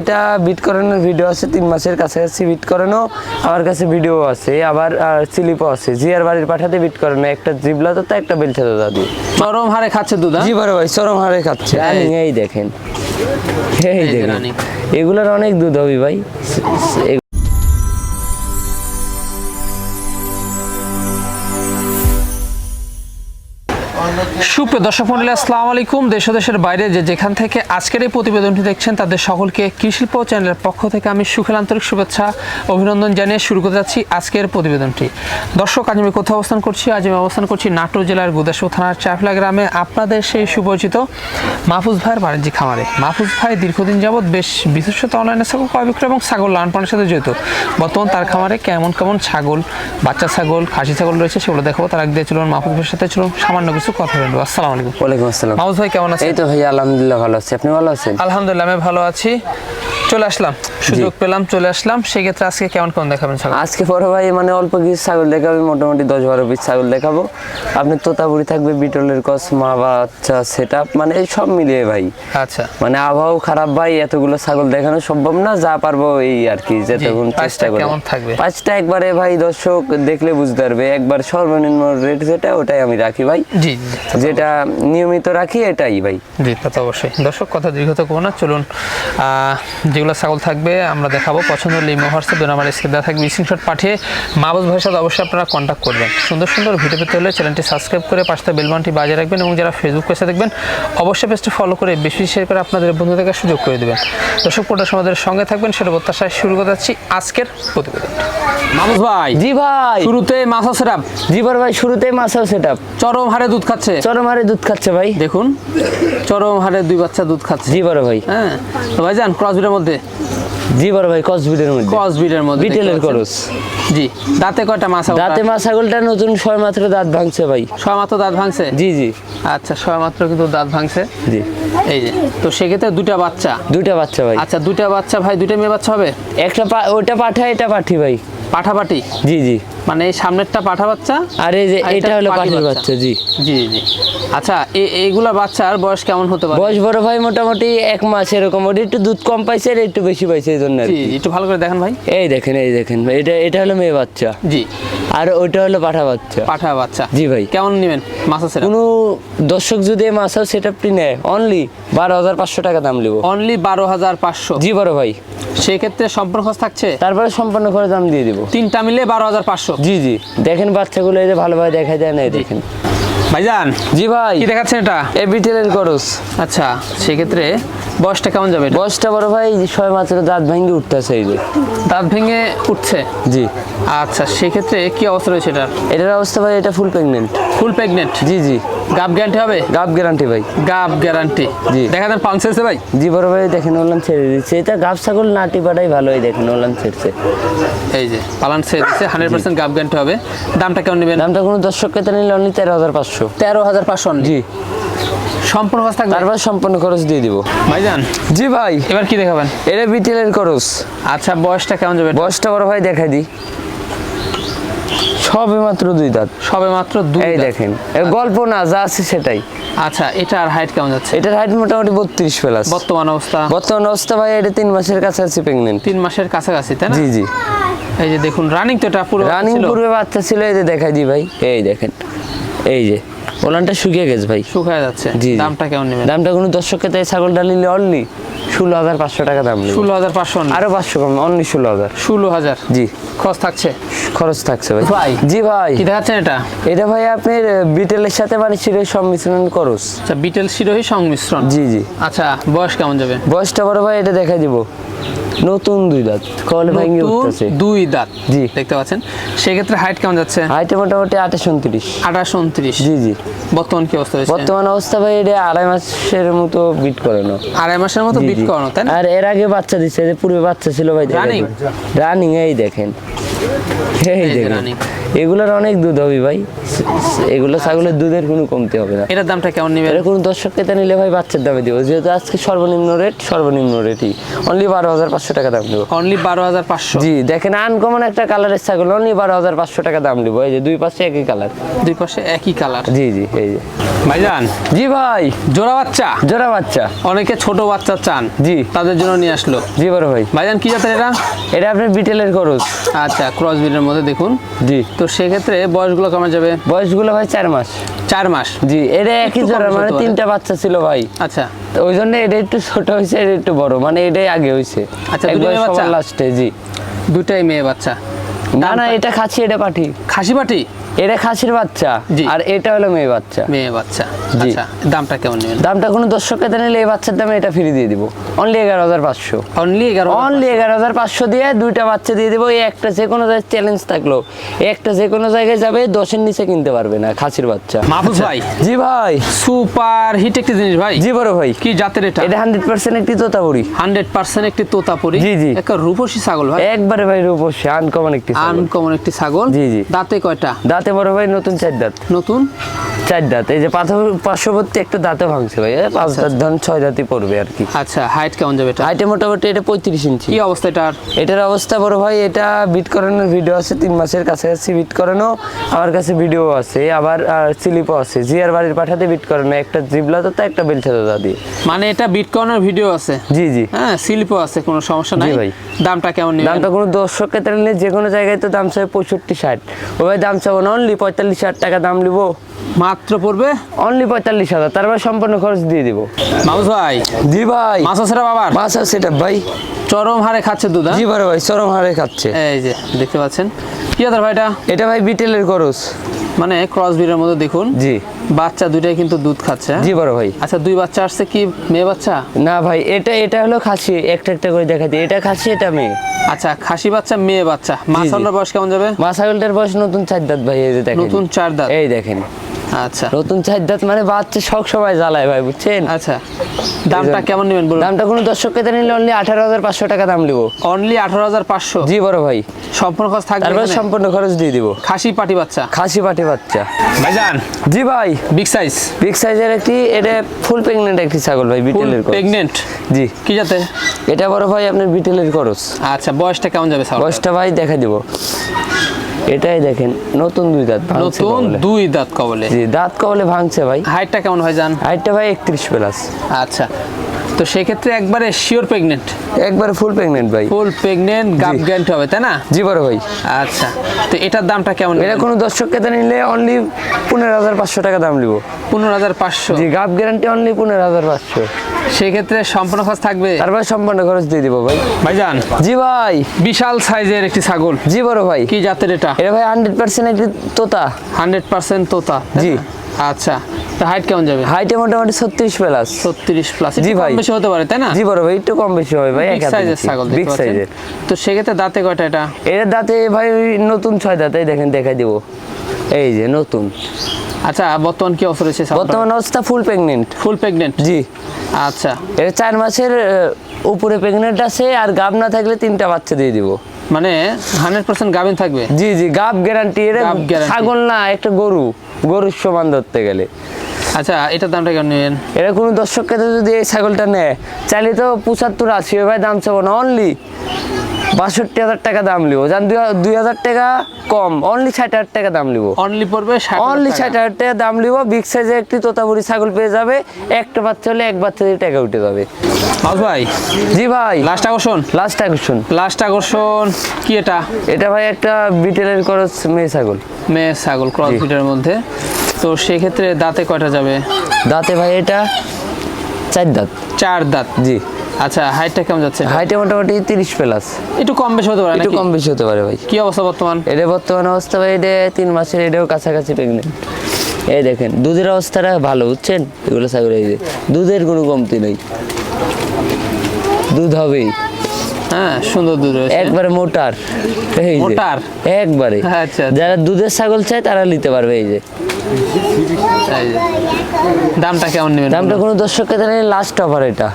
এটা বিট করানোর ভিডিও আছে তিন মাসের কাছাকাছি বিট করানো আমার কাছে ভিডিও আছে আবার স্লিপও আছে। জিয়ার বাড়ির পাঠাতে বিট করানো একটা জিবলা তো একটা বেলচা দাদু। চরম হারে খাচ্ছে দুধ হ্যাঁ? জি বড় ভাই চরম হারে খাচ্ছে। এই। দেখেন। এই দেখেন। এগুলোর অনেক দুধ হবে ভাই। সুপ্রিয় দর্শক মন্ডলী, আসসালামু আলাইকুম। দেশ দেশের বাইরে যে যেখান থেকে আজকের এই প্রতিবেদনটি দেখছেন, তাদের সকলকে কৃষিল্প চ্যানেলের পক্ষ থেকে আমি সুখেল আন্তরিক শুভেচ্ছা, অভিনন্দন জানিয়ে শুরু করতে যাচ্ছি আজকের প্রতিবেদনটি। দর্শক, আজ আমি কোথাও অবস্থান করছি? আজ আমি অবস্থান করছি নাটোর জেলার গুদাসু থানার চাফলা গ্রামে আপনাদের সেই সুপরিচিত মাহফুজ ভাইয়ের বাণিজ্যিক খামারে। মাহফুজ ভাই দীর্ঘদিন যাবৎ বেশ বিশেষত অনলাইনে ছাগল ক্রয় বিক্রয় এবং ছাগল লালন পালনের সাথে জড়িত। বর্তমান তার খামারে কেমন কেমন ছাগল, বাচ্চা ছাগল, খাসি ছাগল রয়েছে সেগুলো দেখাবো। তার আগে দিয়ে চলুন মাহফুজ ভাইয়ের সাথে চলুন। সামান্য কিছু কথা বলব আসসালামু আলাইকুম। ওয়ালাইকুম আসসালাম। মাহফুজ ভাই কেমন আছেন? এই তো ভাই আলহামদুলিল্লাহ ভালো আছি। আপনি ভালো আছেন? আলহামদুলিল্লাহ আমি ভালো আছি। চলে আসলাম। সুযোগ পেলাম চলে আসলাম। সেক্ষেত্রে আজকে কেমন কেমন দেখাবেন ছাগল? আজকে বড় ভাই মানে অল্প কিছু ছাগল দেখাবে মোটামুটি দশ বারো পিস ছাগল দেখাবো। আপনি তোতাপুরি থাকবে বিটলের কস মা বাচ্চা সেট মানে এই সব মিলিয়ে ভাই। আচ্ছা। মানে আবহাওয়া খারাপ ভাই এতগুলো ছাগল দেখানো সম্ভব না যা পারব এই আর কি যতক্ষণ চেষ্টা করে। কেমন থাকবে? পাঁচটা একবারে ভাই দর্শক দেখলে বুঝতে পারবে একবার সর্বনিম্ন রেট যেটা ওটাই আমি রাখি ভাই। জি যেটা নিয়মিত রাখি এটাই ভাই। জি তা তো অবশ্যই। দর্শক কথা দীর্ঘত করব না চলুন যেগুলো ছাগল থাকবে আমরা দেখাবো। পছন্দ হলে ইমো হোয়াটসঅ্যাপ দুই নাম্বার স্ক্রিন দেওয়া থাকবে। স্ক্রিনশট পাঠিয়ে মাহবুব ভাইয়ের সাথে অবশ্যই আপনারা কন্ট্যাক্ট করবেন। সুন্দর সুন্দর ভিডিও পেতে হলে চ্যানেলটি সাবস্ক্রাইব করে পাশে বেলবানটি বাজিয়ে রাখবেন এবং যারা ফেসবুক পেজে দেখবেন অবশ্যই পেজটি ফলো করে বেশি শেয়ার করে আপনাদের বন্ধু বন্ধুদেরকে সুযোগ করে দেবেন। দর্শক পুরোটা আমাদের সঙ্গে থাকবেন সেটা প্রত্যাশায় শুরু করতে যাচ্ছি আজকের প্রতিবেদন মাহবুব ভাই জি ভাই। শুরুতে মাছ সেরাপ জি বড় ভাই শুরুতেই মাছাও সেট চরম হারে দুধ খাচ্ছে। চরম হারে দুধ খাচ্ছে ভাই। দেখুন চরম হারে দুই বাচ্চা দুধ খাচ্ছে। জি বড় ভাই। হ্যাঁ তো ভাইজান ক্রসবিটের মধ্যে জি বড় ভাই কসবিটের মধ্যে। কসবিটের মধ্যে বিটেলের খরচ। জি দাঁতে কয়টা মাছ দাঁতে মা ছাগলটা নতুন ছয় মাত্র দাঁত ভাঙছে ভাই। ছয় মাত্র দাঁত ভাঙছে? জি জি। আচ্ছা ছয় মাত্র কিন্তু দাঁত ভাঙছে। জি। এই যে তো সেক্ষেত্রে দুটা বাচ্চা? দুইটা বাচ্চা ভাই। আচ্ছা দুটা বাচ্চা ভাই দুটা মেয়ে বাচ্চা হবে? একটা পা- ওটা পাঠা এটা পাঠি ভাই। পাঠাপাঠি? জি জি। মানে এই সামনেরটা পাঠা বাচ্চা? আর এই যে এটা হলো পাঠির বাচ্চা। জি। জি জি। আচ্ছা এ- এইগুলা বাচ্চার বয়স কেমন হতে পারে? বয়স বড় ভাই মোটামুটি এক মাস এরকম। ওটা একটু দুধ কম পাইছে আর একটু বেশি পাইছে এই জন্য আর জি একটু ভালো করে দেখেন ভাই। এই দেখেন এই দেখেন এটা এটা হলো মেয়ে বাচ্চা। জি। আর ওইটা হলো পাঠা বাচ্চা। পাঠা বাচ্চা। জি ভাই। কেমন নেবেন? মাছ আছে কোনো দর্শক যদি এই মাছ সেট আপটি নেয় অনলি বারো হাজার পাঁচশো টাকা দাম নেব। অনলি বারো হাজার পাঁচশো। জি বড় ভাই। সেক্ষেত্রে সম্পূর্ণ খরচ থাকছে? তারপরে সম্পন্ন করে দাম দিয়ে দিব। তিনটা মিলে বারো হাজার পাঁচশো। জি জি। দেখেন বাচ্চাগুলো এই যে ভালোভাবে দেখা যায় না এই দেখেন। ভাইজান জি ভাই। কি দেখাচ্ছেন এটা? এ বিটেলের করস আচ্ছা সেক্ষেত্রে বয়সটা কেমন যাবে বয়সটা বড় ভাই ছয় মাত্র দাঁত ভাঙ্গি উঠতেছে এই যে। দাঁত ভেঙে উঠছে? জি। আচ্ছা সেক্ষেত্রে কি অবস্থা রয়েছে এটার? এটার অবস্থা ভাই এটা ফুল প্রেগনেন্ট ফুল প্রেগনেন্ট জি জি। গাব গ্যারান্টি হবে? গাব গ্যারান্টি ভাই। গাব গ্যারান্টি জি। দেখা দেন পালন ছেড়েছে ভাই? জি বড় ভাই দেখেন ওলান ছেড়ে দিচ্ছে। এটা গাব ছাগল নাটি পাটাই ভালো এই দেখেন ওলান ছেড়ছে। এই যে পালন ছেড়ে দিচ্ছে হান্ড্রেড পার্সেন্ট গাব গ্যারান্টি হবে। দামটা কেমন নেবেন? দামটা কোনো দর্শক কেতে নিলে অনলি তেরো হাজার পাঁচশো। তেরো হাজার পাঁচশো জি। সম্পূর্ণ খরচ থাকবে? তারপর সম্পূর্ণ খরচ দিয়ে দিব। ভাইজান। জি ভাই। এবার কি দেখাবেন? এটা বিটেলের খরচ। আচ্ছা বয়সটা কেমন যাবে? বয়সটা বড় ভাই দেখাই দিই সবে মাত্র দুই দাঁত। সবে মাত্র দুই এই দেখেন গল্প না যা আছে সেটাই। আচ্ছা এটা আর হাইট কেমন যাচ্ছে? এটার হাইট মোটামুটি বত্রিশ প্লাস বর্তমান অবস্থা? বর্তমান অবস্থা ভাই এটা তিন মাসের কাছাকাছি প্রেগনেন্ট তিন মাসের কাছাকাছি তাই না? জি জি। এই যে দেখুন রানিং তো এটা পুরো রানিং। পূর্বে বাচ্চা ছিল এই যে দেখাই দিই ভাই। এই দেখেন। এই যে ওলানটা শুকিয়ে গেছে ভাই। শুকায় যাচ্ছে। জি। দামটা কেমন নেবেন? দামটা কোনো দর্শককে তাই ছাগলটা নিলে অনলি ষোলো হাজার পাঁচশো টাকা দাম ষোলো হাজার পাঁচশো আরও পাঁচশো কম অনলি ষোলো হাজার। ষোলো হাজার। জি। খরচ থাকছে? খরচ থাকছে ভাই। ভাই। জি ভাই। কি দেখাচ্ছেন এটা? এটা ভাই আপনার বিটেলের সাথে মানে চিরে সংমিশ্রণ করস। আচ্ছা বিটেল শিরোহী সংমিশ্রণ। জি জি। আচ্ছা বয়স কেমন যাবে? বয়সটা বড় ভাই এটা দেখাই দিব। নতুন দুই দাঁত কলে ভাঙি উঠতেছে। দুই দাঁত জি। দেখতে পাচ্ছেন। সেক্ষেত্রে হাইট কেমন যাচ্ছে? হাইট মোটামুটি আঠাশ উনত্রিশ আঠাশ উনত্রিশ জি জি। বর্তমান কি অবস্থা আছে বর্তমান অবস্থা ভাই এটা আড়াই মাসের মতো বিট করানো। আড়াই মাসের মতো বিট। করানো তাই না? আর এর আগে বাচ্চা দিচ্ছে যে পূর্বে বাচ্চা ছিল ভাই রানিং রানিং এই দেখেন। এই দেখেন। রানী। এগুলোর অনেক দুধ হবে ভাই। এগুলো ছাগলের দুধের কোনো কমতি হবে না। এটার দামটা কেমন নেবে এটা কোনো দর্শক ক্রেতা নিলে ভাই বাচ্চার দামে দিব। যেহেতু আজকে সর্বনিম্ন রেট সর্বনিম্ন রেটই অনলি বারো হাজার পাঁচশো টাকা দাম দেবো। অনলি বারো হাজার পাঁচশো? জি দেখেন আনকমন একটা কালারের ছাগল অনলি বারো হাজার পাঁচশো টাকা দাম দিব। এই যে দুই পাশে একই কালার দুই পাশে একই কালার জি জি এই যে। ভাইজান? জি ভাই। জোড়া বাচ্চা? জোড়া বাচ্চা। অনেকে ছোট বাচ্চা চান। জি। তাদের জন্য নিয়ে আসলো। জি বড় ভাই। ভাইজান কি জাতের এটা? এটা আপনার বিটেলের খরচ। আচ্ছা ক্রস বিটের মধ্যে দেখুন। জি। তো সেক্ষেত্রে বয়সগুলো কমে যাবে? বয়সগুলো ভাই চার মাস। চার মাস? জি এটা একই জোড়া মানে তিনটা বাচ্চা ছিল ভাই। আচ্ছা। তো ওই জন্য এটা একটু ছোট হয়েছে এটা একটু বড় মানে এটাই আগে হয়েছে। আচ্ছা, দুটো মেয়ে বাচ্চা? লাস্টে জি। দুটাই মেয়ে বাচ্চা। না না এটা খাসি এটা পাঠি। খাসি পাঠি? এটা খাসির বাচ্চা। আর এটা হলো মেয়ে বাচ্চা। মেয়ে বাচ্চা। আচ্ছা দামটা কেমন নেবেন দামটা কোনো দর্শক কেতে নিলে এই বাচ্চার দামে এটা ফ্রি দিয়ে দিব। অনলি এগারো হাজার পাঁচশো। অনলি এগারো অনলি এগারো হাজার পাঁচশো দিয়ে দুইটা বাচ্চা দিয়ে দেবো। এই একটা যে কোনো জায়গায় চ্যালেঞ্জ থাকল একটা যে কোনো জায়গায় যাবে দশের নিচে কিনতে পারবে না খাসির বাচ্চা। মাহফুজ ভাই। জি ভাই। সুপার হিট একটি জিনিস ভাই। জি বড় ভাই। কি জাতের এটা? এটা হান্ড্রেড পার্সেন্ট একটি তোতাপুরি। হান্ড্রেড পার্সেন্ট একটি তোতাপুরি। জি, জি। একটা রূপসী ছাগল ভাই। একবারে ভাই রূপসী আনকমন একটি আনকমন একটি ছাগল। জি, জি। দাঁতে কয়টা? দাঁতে বড় ভাই নতুন চার দাঁত। নতুন? চার দাঁত। এই যে পাথর পার্শ্ববর্তী একটা দাঁতে ভাঙছে ভাই পাঁচ দাঁত ধরুন ছয় দাঁতই পড়বে আর কি। আচ্ছা হাইট কেমন যাবে এটা? হাইটে মোটামুটি এটা পঁয়ত্রিশ ইঞ্চি। কি অবস্থা এটার? এটার অবস্থা বড় ভাই এটা বিট করানোর ভিডিও আছে তিন মাসের কাছাকাছি বিট করানো। আমার কাছে ভিডিও আছে আবার স্লিপও আছে। জিয়ার বাড়ির পাঠাতে বিট করানো একটা জিবলা তো একটা বেলছা দাদা। দিয়ে মানে এটা বিট করানোর ভিডিও আছে? জি জি। হ্যাঁ শিল্পও আছে কোনো সমস্যা নাই। ভাই। দামটা কেমন দামটা কোনো দর্শক ক্ষেত্রে নিলে যে কোনো জায়গায় তো দাম চাই পঁয়ষট্টি ষাট। ওই ভাই দাম চাবো না অনলি পঁয়তাল্লিশ হাজার টাকা দাম নিবো। মাত্র পড়বে? অনলি পঁয়তাল্লিশ হাজার তারপর সম্পূর্ণ খরচ দিয়ে দিব। মাউস ভাই জি ভাই। মাছ আছে বাবার? মাছ আছে এটা ভাই। চরম হারে খাচ্ছে দুধ হ্যাঁ? জি বড় ভাই চরম হারে খাচ্ছে। এই যে দেখতে পাচ্ছেন। কি আদার ভাই এটা? এটা ভাই বিটেলের খরচ। মানে ক্রস ব্রিডের মধ্যে দেখুন জি। বাচ্চা দুইটাই কিন্তু দুধ খাচ্ছে হ্যাঁ? জি বড় ভাই। আচ্ছা দুই বাচ্চা আসছে কি মেয়ে বাচ্চা? না ভাই এটা এটা হলো খাসি একটা একটা করে দেখা দিই। এটা খাসি এটা মেয়ে। আচ্ছা খাসি বাচ্চা মেয়ে বাচ্চা। মাছালটার বয়স কেমন যাবে? মা ছাগলটার বয়স নতুন চার দাঁত ভাই এই যে দেখেন। নতুন চার দাঁত। এই দেখেন। আচ্ছা। নতুন চার দাঁত মানে বাচ্চা সব সময় জ্বালায় ভাই বুঝছেন? আচ্ছা। দামটা কেমন নেবেন বলুন? দামটা কোনো দর্শক কেতে নিলে অনলি আঠারো হাজার পাঁচশো টাকা দাম নিবো। অনলি আঠারো হাজার পাঁচশো? জি বড় ভাই। সম্পূর্ণ খরচ থাকবে তারপর সম্পূর্ণ খরচ দিয়ে দিব। খাসি পাটি বাচ্চা? খাসি পাটি বাচ্চা। ভাইজান? জি ভাই। বিগ সাইজ বিগ সাইজের একটি এটা ফুল প্রেগনেন্ট একটি ছাগল ভাই বিটেলের প্রেগনেন্ট জি। কি যাতে এটা বড় ভাই আপনার বিটেলের খরচ। আচ্ছা বয়সটা কেমন যাবে বয়সটা ভাই দেখা দিব। এটাই দেখেন নতুন দুই দাঁত নতুন দুই দাঁত কবলে? জি দাঁত কবলে ভাঙছে ভাই। হাইটটা কেমন হয় জান? হাইটটা ভাই একত্রিশ প্লাস। আচ্ছা। তো সেক্ষেত্রে একবারে শিওর প্রেগনেন্ট একবার ফুল প্রেগনেন্ট ভাই। ফুল প্রেগনেন্ট গাপ গ্যারান্টি হবে তাই না? জি বড় ভাই। আচ্ছা তো এটার দামটা কেমন এটা কোনো দর্শক কেতে নিলে অনলি পনেরো হাজার পাঁচশো টাকা দাম নিব। পনেরো হাজার পাঁচশো? জি গাপ গ্যারান্টি অনলি পনেরো হাজার পাঁচশো। সেক্ষেত্রে সম্পূর্ণ খরচ থাকবে? তারপর সম্পূর্ণ খরচ দিয়ে দিব ভাই। ভাইজান? জি ভাই। বিশাল সাইজের একটি ছাগল। জি বড় ভাই। কি জাতের এটা? এটা ভাই হান্ড্রেড পার্সেন্ট একটি তোতা। হান্ড্রেড পার্সেন্ট তোতা জি। আচ্ছা তো হাইট কেমন যাবে? হাইটে মোটামুটি ছত্রিশ প্লাস ছত্রিশ প্লাস জি ভাই। বেশি হতে পারে তাই না? জি বড় ভাই একটু কম বেশি হবে ভাই বিগ সাইজের ছাগল বিগ সাইজের তো সেক্ষেত্রে দাঁতে কয়টা এটা? এর দাঁতে ভাই নতুন ছয় দাঁতে দেখেন দেখাই দিব। এই যে নতুন। আচ্ছা বর্তমান কি অবস্থা রয়েছে বর্তমান অবস্থা ফুল প্রেগনেন্ট ফুল প্রেগনেন্ট জি। আচ্ছা। এটা চার মাসের উপরে প্রেগনেন্ট আছে আর গাব না থাকলে তিনটা বাচ্চা দিয়ে দিব। মানে হান্ড্রেড পার্সেন্ট গাভিন থাকবে? জি জি গাব গ্যারান্টি এটা ছাগল না একটা গরু। গরুর সমান ধরতে গেলে। আচ্ছা এটার দামটা কেন নেবেন? এটা কোনো দর্শককে তো যদি এই ছাগলটা নেয় চাইলে তো পঁচাত্তর আশি ভাই দাম চাবো না অনলি বাষট্টি হাজার টাকা দাম লিবো। জান দুই হাজার টাকা কম অনলি ষাট হাজার টাকা দাম লিবো। অনলি পড়বে অনলি ষাট হাজার টাকা দাম লিবো। বিগ সাইজে একটি তোতাপুরি ছাগল পেয়ে যাবে। একটা বাচ্চা হলে এক বাচ্চা দিয়ে টাকা উঠে যাবে। ভাই। জি ভাই। লাস্ট আকর্ষণ? লাস্ট আকর্ষণ। লাস্ট আকর্ষণ কি এটা? এটা ভাই একটা বিটেলের খরচ মেয়ে ছাগল। মেয়ে ছাগল ক্রস জি। ফিটের মধ্যে। তো সেক্ষেত্রে দাঁতে কয়টা যাবে? দাঁতে ভাই এটা চার দাঁত। চার দাঁত। জি। আচ্ছা হাইটটা কেমন যাচ্ছে? হাইটে মোটামুটি তিরিশ প্লাস একটু কম বেশি হতে পারে একটু কম বেশি হতে পারে ভাই। কি অবস্থা বর্তমান? এটা বর্তমান অবস্থা ভাই এটা তিন মাসের এটাও কাছাকাছি প্রেগনেন্ট এই দেখেন দুধের অবস্থাটা ভালো বুঝছেন? এগুলো ছাগল এই যে দুধের কোনো কমতি নেই। দুধ হবেই। হ্যাঁ সুন্দর দুধ রয়েছে। একবারে মোটার। এই যে মোটার? একবারে। আচ্ছা। যারা দুধের ছাগল চায় তারা নিতে পারবে এই যে। এই যে। দামটা কেমন নেবেন? দামটা কোনো দর্শককে জানেন লাস্ট অফার এটা।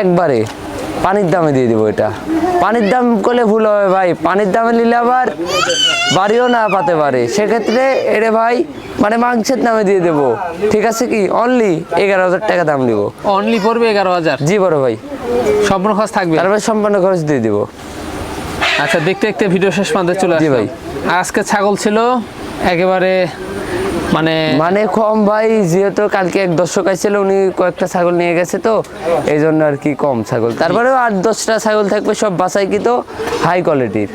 একবারে। পানির দামে দিয়ে দিব এটা। পানির দাম করলে ভুল হবে ভাই। পানির দামে নিলে আবার বাড়িও না পাতে পারে। সেক্ষেত্রে এরে ভাই মানে মাংসের দামে দিয়ে দেবো। ঠিক আছে কি? অনলি এগারো হাজার টাকা দাম নিব অনলি পড়বে এগারো হাজার? জি বড় ভাই। সম্পূর্ণ খরচ থাকবে? তারপরে সম্পূর্ণ খরচ দিয়ে দিব। আচ্ছা দেখতে দেখতে ভিডিও শেষ প্রান্তে চলে জি আসবে ভাই। আজকে ছাগল ছিল একেবারে মানে মানে কম, ভাই, যেহেতু কালকে এক দর্শক আসছিল উনি কয়েকটা ছাগল নিয়ে গেছে তো এই জন্য আর কি কম ছাগল। তারপরেও আট, দশটা ছাগল থাকবে, সব বাসায় কি তো হাই কোয়ালিটির